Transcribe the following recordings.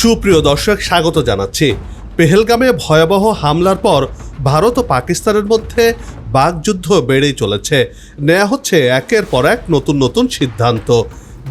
সুপ্রিয় দর্শক, স্বাগত জানাচ্ছি। পেহেলগামে ভয়াবহ হামলার পর ভারত ও পাকিস্তানের মধ্যে বাগযুদ্ধ বেড়েই চলেছে। নেওয়া হচ্ছে একের পর এক নতুন নতুন সিদ্ধান্ত।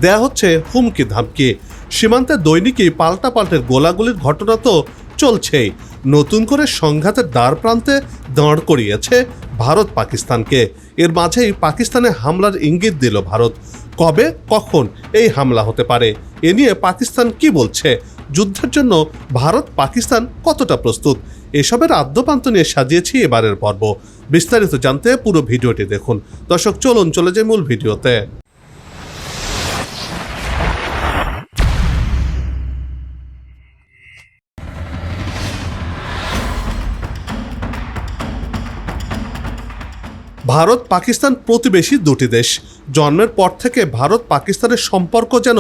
দেয়া হচ্ছে হুমকি ধামকি সীমান্তে দৈনিকই পাল্টাপাল্টের গোলাগুলির ঘটনা তো চলছেই। নতুন করে সংঘাতের দ্বার প্রান্তে দাঁড় করিয়েছে ভারত পাকিস্তানকে। এর মাঝেই পাকিস্তানে হামলার ইঙ্গিত দিল ভারত। কবে, কখন এই হামলা হতে পারে? এ নিয়ে পাকিস্তান কি বলছে? যুদ্ধের জন্য ভারত পাকিস্তান কতটা প্রস্তুত? এসবের আদ্যপান্ত নিয়ে সাজিয়েছি এবারের পর্ব। বিস্তারিত জানতে পুরো ভিডিওটি দেখুন। দর্শক, চলুন, চলে যাই মূল ভিডিওতে। ভারত পাকিস্তান প্রতিবেশী দুটি দেশ। জন্মের পর থেকে ভারত পাকিস্তানের সম্পর্ক যেন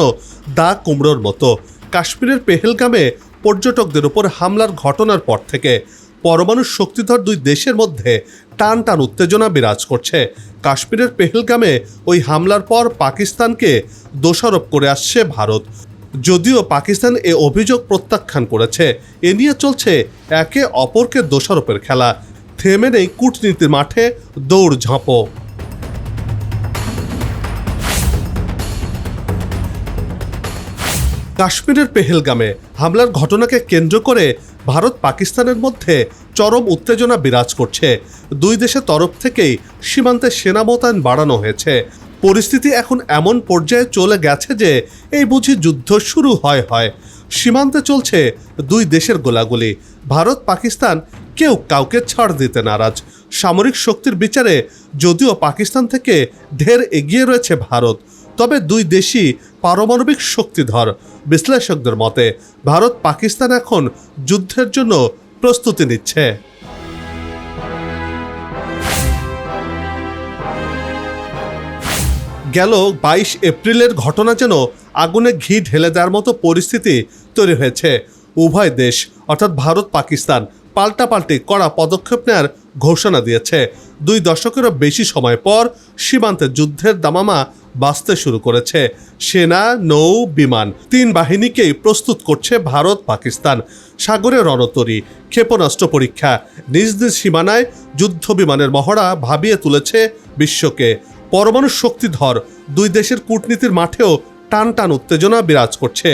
দা কুমড়োর মতো। কাশ্মীরের পেহেলগামে পর্যটকদের উপর হামলার ঘটনার পর থেকে পরমাণু শক্তিধর দুই দেশের মধ্যে টান টান উত্তেজনা বিরাজ করছে। কাশ্মীরের পেহেলগামে ওই হামলার পর পাকিস্তানকে দোষারোপ করে আসছে ভারত। যদিও পাকিস্তান এ অভিযোগ প্রত্যাখ্যান করেছে, এ নিয়ে চলছে একে অপরকে দোষারোপের খেলা। থেমে নেই কূটনীতির মাঠে দৌড় ঝাঁপো কাশ্মীরের পেহেলগামে হামলার ঘটনাকে কেন্দ্র করে ভারত পাকিস্তানের মধ্যে চরম উত্তেজনা বিরাজ করছে। দুই দেশের তরফ থেকেই সীমান্তে সেনা মোতায়েন বাড়ানো হয়েছে। পরিস্থিতি এখন এমন পর্যায়ে চলে গেছে যে এই বুঝি যুদ্ধ শুরু হয় হয়। সীমান্তে চলছে দুই দেশের গোলাগুলি। ভারত, পাকিস্তান কেউ কাউকে ছাড় দিতে নারাজ। সামরিক শক্তির বিচারে যদিও পাকিস্তান থেকে ঢের এগিয়ে রয়েছে ভারত তবে দুই দেশই পারমাণবিক শক্তিধর বিশ্লেষকদের মতে ভারত পাকিস্তান এখন যুদ্ধের জন্য প্রস্তুতি নিচ্ছে। গেল বাইশ এপ্রিলের ঘটনা যেন আগুনে ঘি ঢেলে দেওয়ার মতো পরিস্থিতি তৈরি হয়েছে। উভয় দেশ, অর্থাৎ ভারত, পাকিস্তান পাল্টাপাল্টি কড়া পদক্ষেপ নেওয়ার ঘোষণা দিয়েছে। দুই দশকেরও বেশি সময় পর সীমান্তে যুদ্ধের দামামা বাঁচতে শুরু করেছে। সেনা, নৌ, বিমান তিন বাহিনীকেই প্রস্তুত করছে ভারত, পাকিস্তান। সাগরে রণতরী, ক্ষেপণাস্ত্র পরীক্ষা, নিজ নিজ সীমানায় যুদ্ধ বিমানের মহড়া ভাবিয়ে তুলেছে বিশ্বকে। পরমাণু শক্তিধর দুই দেশের কূটনীতির মাঠেও টান টান উত্তেজনা বিরাজ করছে।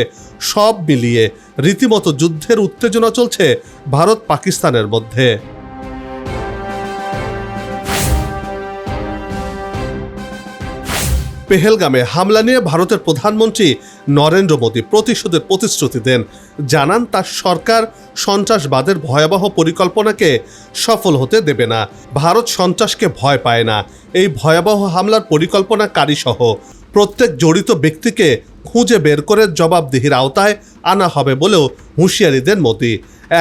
সব মিলিয়ে রীতিমতো যুদ্ধের উত্তেজনা চলছে ভারত পাকিস্তানের মধ্যে। পেহেলগামে হামলা নিয়ে ভারতের প্রধানমন্ত্রী নরেন্দ্র মোদী প্রতিশোধের প্রতিশ্রুতি দেন। জানান, তার সরকার সন্ত্রাসবাদের ভয়াবহ পরিকল্পনাকে সফল হতে দেবে না। ভারত সন্ত্রাসকে ভয় পায় না। এই ভয়াবহ হামলার পরিকল্পনাকারী সহ প্রত্যেক জড়িত ব্যক্তিকে খুঁজে বের করে জবাবদিহির আওতায় আনা হবে বলেও হুঁশিয়ারি দেন মোদী।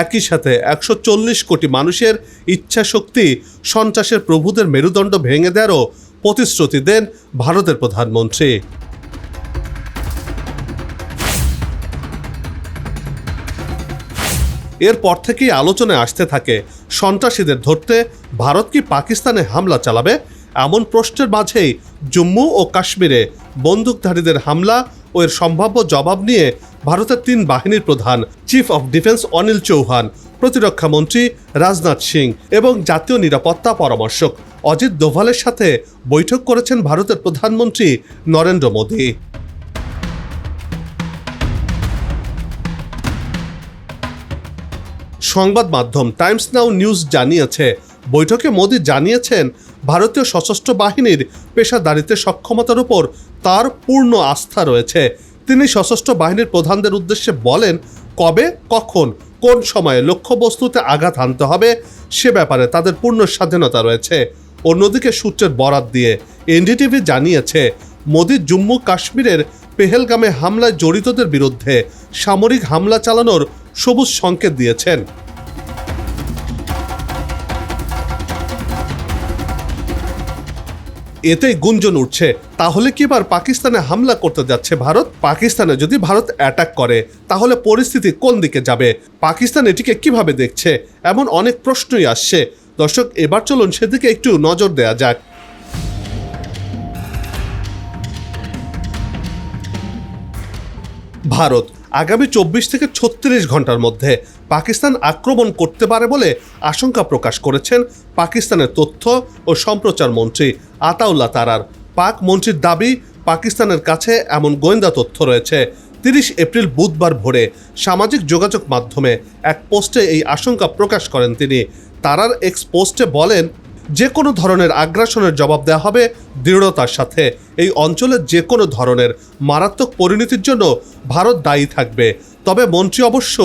একই সাথে একশো চল্লিশ কোটি মানুষের ইচ্ছা শক্তি সন্ত্রাসের প্রভুদের মেরুদণ্ড ভেঙে দেওয়ারও প্রতিশ্রুতি দেন ভারতের প্রধানমন্ত্রী। এরপর থেকেই আলোচনায় আসতে থাকে, সন্ত্রাসীদের ধরতে ভারত কি পাকিস্তানে হামলা চালাবে? এমন প্রশ্নের মাঝেই জম্মু ও কাশ্মীরে বন্দুকধারীদের হামলা ও এর সম্ভাব্য জবাব নিয়ে ভারতের তিন বাহিনীর প্রধান chief of defence Anil Chauhan, প্রতিরক্ষা মন্ত্রী রাজনাথ সিং এবং জাতীয় নিরাপত্তা পরামর্শক অজিত দোভালের সাথে বৈঠক করেছেন ভারতের প্রধানমন্ত্রী নরেন্দ্র মোদী। সংবাদ মাধ্যম টাইমস নাও নিউজ জানিয়েছে, বৈঠকে মোদী জানিয়েছেন, ভারতীয় সশস্ত্র বাহিনীর পেশাদারিত্বের সক্ষমতার উপর তার পূর্ণ আস্থা রয়েছে। তিনি সশস্ত্র বাহিনীর প্রধানদের উদ্দেশ্যে বলেন, কবে, কখন, কোন সময়ে লক্ষ্যবস্তুতে আঘাত হানতে হবে সে ব্যাপারে তাদের পূর্ণ স্বাধীনতা রয়েছে। অন্যদিকে সূত্রের বরাত দিয়ে এনডিটিভি জানিয়েছে, মোদি জম্মু কাশ্মীরের পেহেলগামে হামলায় জড়িতদের বিরুদ্ধে সামরিক হামলা চালানোর সবুজ সংকেত দিয়েছেন। এতেই গুঞ্জন উঠছে, তাহলে কি এবার পাকিস্তানে হামলা করতে যাচ্ছে ভারত? পাকিস্তানে যদি ভারত অ্যাটাক করে, তাহলে পরিস্থিতি কোন দিকে যাবে? পাকিস্তান এটিকে কীভাবে দেখছে? এমন অনেক প্রশ্নই আসছে। দর্শক, এবার চলুন সেদিকে একটু নজর দেয়া যাক। ভারত আগামী চব্বিশ থেকে ছত্রিশ ঘণ্টার মধ্যে পাকিস্তান আক্রমণ করতে পারে বলে আশঙ্কা প্রকাশ করেছেন পাকিস্তানের তথ্য ও সম্প্রচার মন্ত্রী আতাউল্লাহ তারার। পাক মন্ত্রীর দাবি, পাকিস্তানের কাছে এমন গোয়েন্দা তথ্য রয়েছে। তিরিশ এপ্রিল বুধবার ভোরে সামাজিক যোগাযোগ মাধ্যমে এক পোস্টে এই আশঙ্কা প্রকাশ করেন তিনি। তারার এক্স পোস্টে বলেন যে কোনো ধরনের আগ্রাসনের জবাব দেওয়া হবে দৃঢ়তার সাথে। এই অঞ্চলের যে কোনো ধরনের মারাত্মক পরিণতির জন্য ভারত দায়ী থাকবে। তবে মন্ত্রী অবশ্য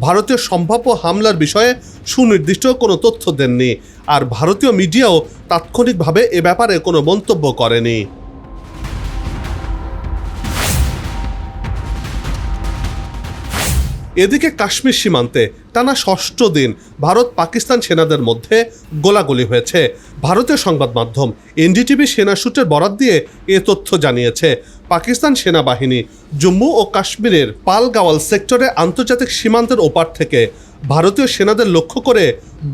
ভারতীয় সম্ভাব্য হামলার বিষয়ে সুনির্দিষ্ট কোনো তথ্য দেননি। আর ভারতীয় মিডিয়াও তাৎক্ষণিকভাবে এ ব্যাপারে কোনো মন্তব্য করেনি। এদিকে কাশ্মীর সীমান্তে টানা ষষ্ঠ দিন ভারত পাকিস্তান সেনাদের মধ্যে গোলাগুলি হয়েছে। ভারতীয় সংবাদ মাধ্যম এনডিটিভি সেনা সূত্রের বরাত দিয়ে এ তথ্য জানিয়েছে, পাকিস্তান সেনাবাহিনী জম্মু ও কাশ্মীরের পালগাওয়াল সেক্টরে আন্তর্জাতিক সীমান্তের ওপার থেকে ভারতীয় সেনাদের লক্ষ্য করে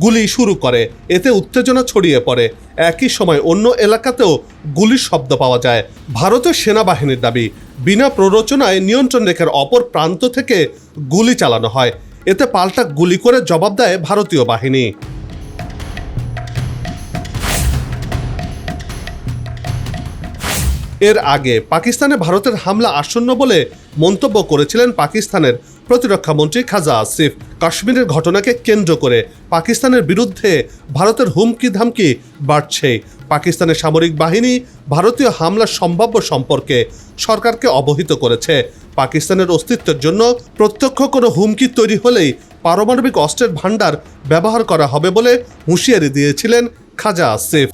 গুলি শুরু করে। এতে উত্তেজনা ছড়িয়ে পড়ে। একই সময় অন্য এলাকাতেও গুলির শব্দ পাওয়া যায়। ভারতীয় সেনাবাহিনীর দাবি বিনা প্ররোচনায় নিয়ন্ত্রণ রেখার অপর প্রান্ত থেকে গুলি চালানো হয়। এতে পাল্টা গুলি করে জবাব দেয় ভারতীয় বাহিনী। এর আগে পাকিস্তানে ভারতের হামলা আসন্ন বলে মন্তব্য করেছিলেন পাকিস্তানের প্রতিরক্ষা মন্ত্রী খাজা আসিফ কাশ্মীরের ঘটনাকে কেন্দ্র করে পাকিস্তানের বিরুদ্ধে ভারতের হুমকি ধামকি বাড়ছে। পাকিস্তানের সামরিক বাহিনী ভারতীয় হামলার সম্ভাব্য সম্পর্কে সরকারকে অবহিত করেছে। পাকিস্তানের অস্তিত্বের জন্য প্রত্যক্ষ কোনো হুমকি তৈরি হলেই পারমাণবিক অস্ত্রের ভাণ্ডার ব্যবহার করা হবে বলে হুঁশিয়ারি দিয়েছিলেন খাজা আসিফ।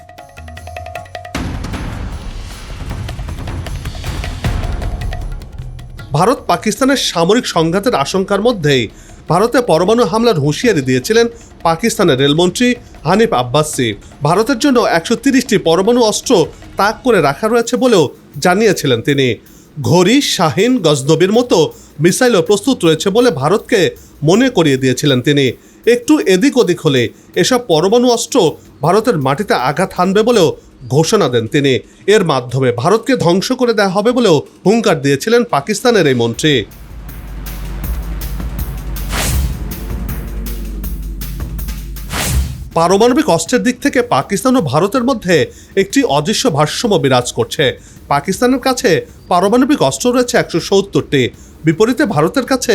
ভারত পাকিস্তানের সামরিক সংঘাতের আশঙ্কার মধ্যেই ভারতে পরমাণু হামলার হুঁশিয়ারি দিয়েছিলেন পাকিস্তানের রেলমন্ত্রী হানিফ আব্বাসি। ভারতের জন্য একশো তিরিশটি পরমাণু অস্ত্র তাক করে রাখা রয়েছে বলেও জানিয়েছিলেন তিনি। ঘড়ি, শাহিন, গজনবির মতো মিসাইলও প্রস্তুত রয়েছে বলে ভারতকে মনে করিয়ে দিয়েছিলেন তিনি। একটু এদিক ওদিক হলে এসব পরমাণু অস্ত্র ভারতের মাটিতে আঘাত হানবে বলেও ঘোষণা দেন তিনি। এর মাধ্যমে ভারতকে ধ্বংস করে দেওয়া হবে বলেও হুঙ্কার দিয়েছিলেন পাকিস্তানের এই মন্ত্রী। পারমাণবিক অস্ত্রের দিক থেকে পাকিস্তান ও ভারতের মধ্যে একটি অদৃশ্য ভারসাম্য বিরাজ করছে। পাকিস্তানের কাছে পারমাণবিক অস্ত্র রয়েছে একশো সত্তরটি। বিপরীতে ভারতের কাছে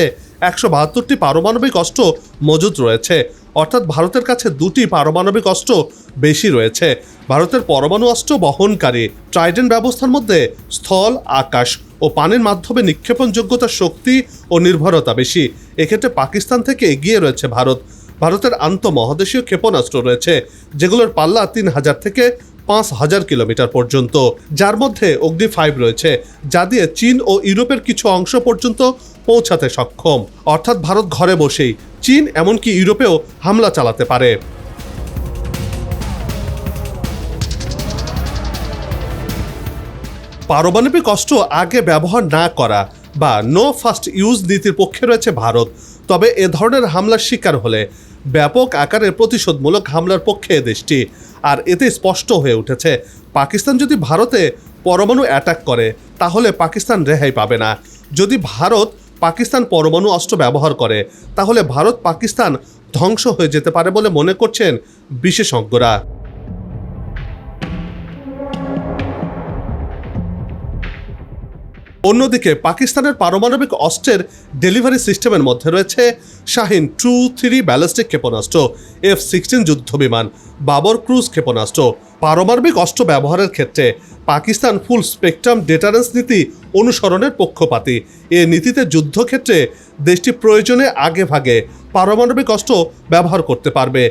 একশো বাহাত্তরটি পারমাণবিক অস্ত্র মজুদ রয়েছে। অর্থাৎ ভারতের কাছে দুটি পারমাণবিক অস্ত্র বেশি রয়েছে। ভারতের পরমাণু অস্ত্র বহনকারী ট্রাইডেন্ট ব্যবস্থার মধ্যে স্থল, আকাশ ও পানির মাধ্যমে নিক্ষেপণ যোগ্যতার শক্তি ও নির্ভরতা বেশি। এক্ষেত্রে পাকিস্তান থেকে এগিয়ে রয়েছে ভারত। ভারতের আন্তঃমহাদেশীয় ক্ষেপণাস্ত্র রয়েছে, যেগুলোর পাল্লা তিন হাজার থেকে পাঁচ হাজার কিলোমিটার পর্যন্ত। যার মধ্যে অগ্নি ফাইভ রয়েছে, যা দিয়ে চীন ও ইউরোপের কিছু অংশ পর্যন্ত পৌঁছাতে সক্ষম। অর্থাৎ ভারত ঘরে বসেই চীন এমনকি ইউরোপেও হামলা চালাতে পারে। পারমাণবিক অস্ত্র আগে ব্যবহার না করা বা নো ফার্স্ট ইউজ নীতির পক্ষে রয়েছে ভারত, তবে এ ধরনের হামলার শিকার হলে ব্যাপক আকারে প্রতিশোধমূলক হামলার পক্ষে দেশটি। আর এতে স্পষ্ট হয়ে উঠেছে, পাকিস্তান যদি ভারতে পরমাণু অ্যাটাক করে, তাহলে পাকিস্তান রেহাই পাবে না। যদি ভারত পাকিস্তান পরমাণু অস্ত্র ব্যবহার করে, তাহলে ভারত পাকিস্তান ধ্বংস হয়ে যেতে পারে বলে মনে করছেন বিশেষজ্ঞরা। অন্যদিকে পাকিস্তানের পারমাণবিক অস্ত্রের ডেলিভারি সিস্টেমের মধ্যে রয়েছে শাহিন টু থ্রি ব্যালিস্টিক ক্ষেপণাস্ত্র, এফ সিক্সটিন যুদ্ধবিমান, বাবর ক্রুজ ক্ষেপণাস্ত্র পারমাণবিক অস্ত্র ব্যবহারের ক্ষেত্রে পাকিস্তান ফুল স্পেকট্রাম ডেটারেন্স নীতি অনুসরণের পক্ষপাতী। এ নীতিতে যুদ্ধক্ষেত্রে দেশটি প্রয়োজনে আগে ভাগে পারমাণবিক অস্ত্র ব্যবহার করতে পারবে।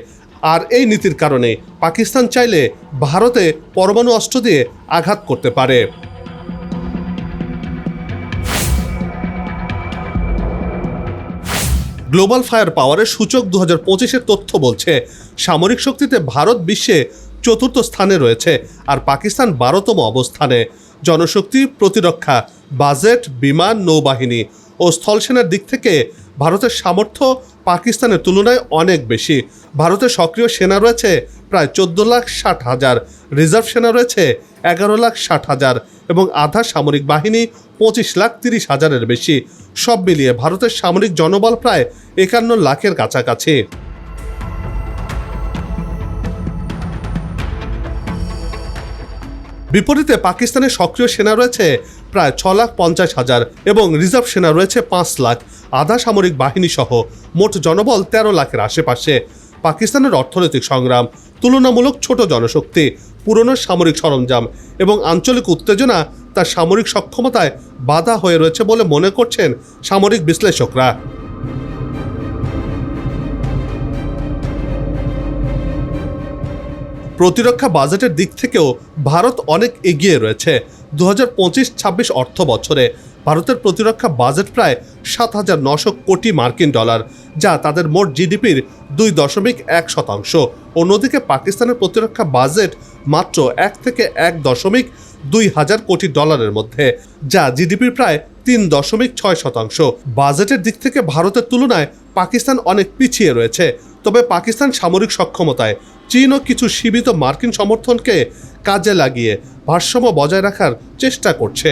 আর এই নীতির কারণে পাকিস্তান চাইলে ভারতে পরমাণু অস্ত্র দিয়ে আঘাত করতে পারে। গ্লোবাল ফায়ার পাওয়ারের সূচক দু হাজার পঁচিশের তথ্য বলছে, সামরিক শক্তিতে ভারত বিশ্বে চতুর্থ স্থানে রয়েছে আর পাকিস্তান বারোতম অবস্থানে। জনশক্তি, প্রতিরক্ষা, বাজেট, বিমান, নৌবাহিনী ও স্থলসেনার দিক থেকে ভারতের সামর্থ্য পাকিস্তানের তুলনায় অনেক বেশি। ভারতের সক্রিয় সেনা রয়েছে প্রায় চোদ্দ লাখ ষাট হাজার, রিজার্ভ সেনা রয়েছে এগারো লাখ ষাট হাজার এবং আধা সামরিক বাহিনী পঁচিশ লাখ তিরিশ হাজারের বেশি। সব মিলিয়ে ভারতের সামরিক জনবল প্রায় একান্ন লাখের কাছাকাছি। বিপরীতে পাকিস্তানের সক্রিয় সেনা রয়েছে প্রায় ছ লাখ পঞ্চাশ হাজার এবং রিজার্ভ সেনা রয়েছে পাঁচ লাখ। আধা সামরিক বাহিনী সহ মোট জনবল তেরো লাখের আশেপাশে। পাকিস্তানের অর্থনৈতিক সংগ্রাম, তুলনামূলক ছোট জনশক্তি, পুরনো সামরিক সরঞ্জাম এবং আঞ্চলিক উত্তেজনা তার সামরিক সক্ষমতায় বাধা হয়ে রয়েছে বলে মনে করছেন সামরিক বিশ্লেষকরা। প্রতিরক্ষা বাজেটের দিক থেকেও ভারত অনেক এগিয়ে রয়েছে। দু হাজার পঁচিশ ছাব্বিশ অর্থ বছরে ভারতের প্রতিরক্ষা বাজেট প্রায় সাত হাজার নশো কোটি মার্কিন ডলার, যা তাদের মোট জিডিপির দুই দশমিক এক শতাংশ। অন্যদিকে পাকিস্তানের প্রতিরক্ষা বাজেট মাত্র এক থেকে এক দশমিক দুই হাজার কোটি ডলারের মধ্যে, যা জিডিপির প্রায় তিন দশমিক ছয় শতাংশ। বাজেটের দিক থেকে ভারতের তুলনায় পাকিস্তান অনেক পিছিয়ে রয়েছে। তবে পাকিস্তান সামরিক সক্ষমতায় চীনও কিছু সীমিত মার্কিন সমর্থনকে কাজে লাগিয়ে ভারসাম্য বজায় রাখার চেষ্টা করছে।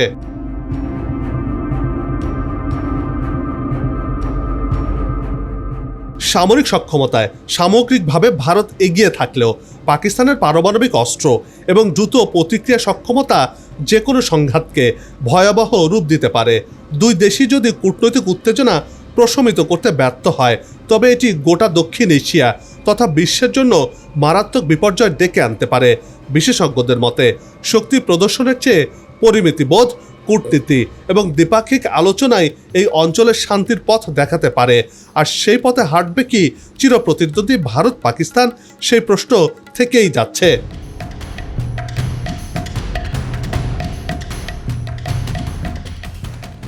সামরিক সক্ষমতায় সামগ্রিকভাবে ভারত এগিয়ে থাকলেও পাকিস্তানের পারমাণবিক অস্ত্র এবং দ্রুত প্রতিক্রিয়া সক্ষমতা যে কোনো সংঘাতকে ভয়াবহ রূপ দিতে পারে। দুই দেশই যদি কূটনৈতিক উত্তেজনা প্রশমিত করতে ব্যর্থ হয়। তবে এটি গোটা দক্ষিণ এশিয়া তথা বিশ্বের জন্য মারাত্মক বিপর্যয় ডেকে আনতে পারে বিশেষজ্ঞদের মতে। শক্তি প্রদর্শনের চেয়ে পরিমিতিবোধ, কূটনীতি এবং দ্বিপাক্ষিক আলোচনায় এই অঞ্চলের শান্তির পথ দেখাতে পারে। আর সেই পথে হাঁটবে কি চিরপ্রতিদ্বন্দ্বী ভারত পাকিস্তান সেই প্রশ্ন থেকেই যাচ্ছে।